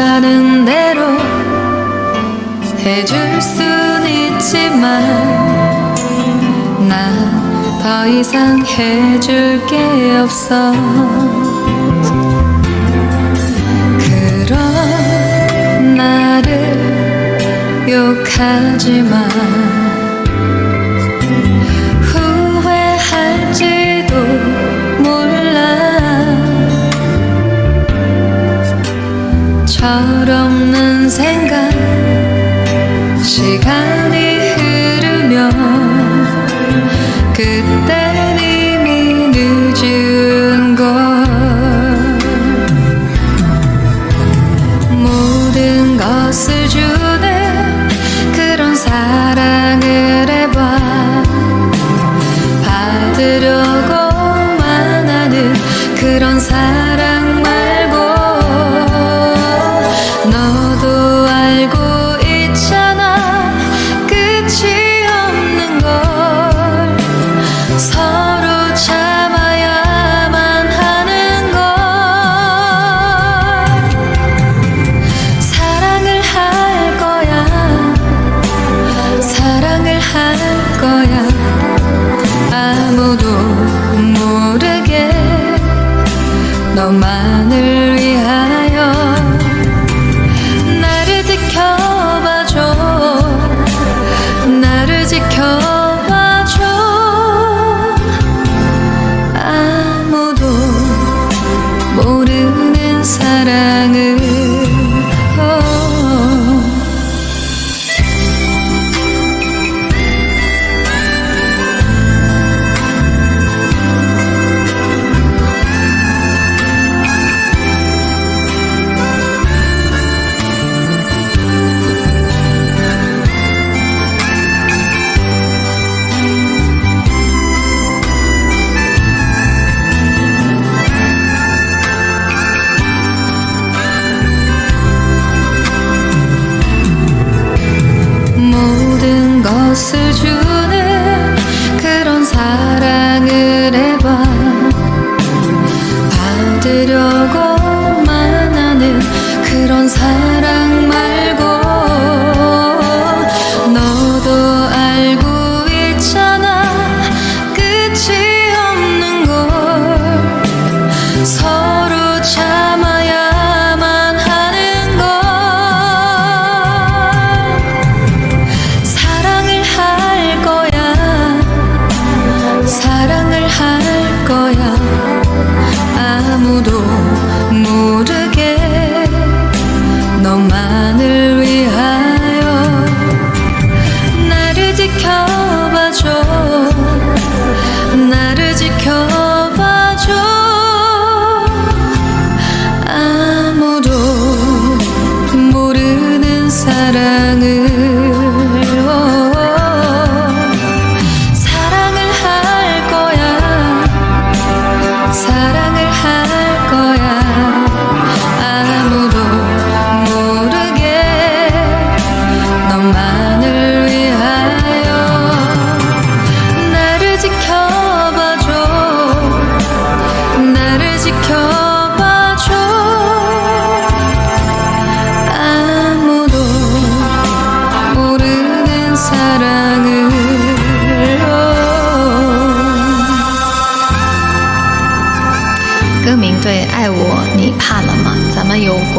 원하는 대로 해줄 순 있지만 난 더 이상 해줄 게 없어. 그런 나를 욕하지 마 철없는 생각 시간이 흐르면 그땐 이미 늦은 걸. 모든 것을 주는 그런 사랑을 해봐. 받으려고만 하는 그런 사랑 너만을 위하여 나를 지켜봐줘. 나를 지켜봐줘. 아무도 모르는 사랑을 모든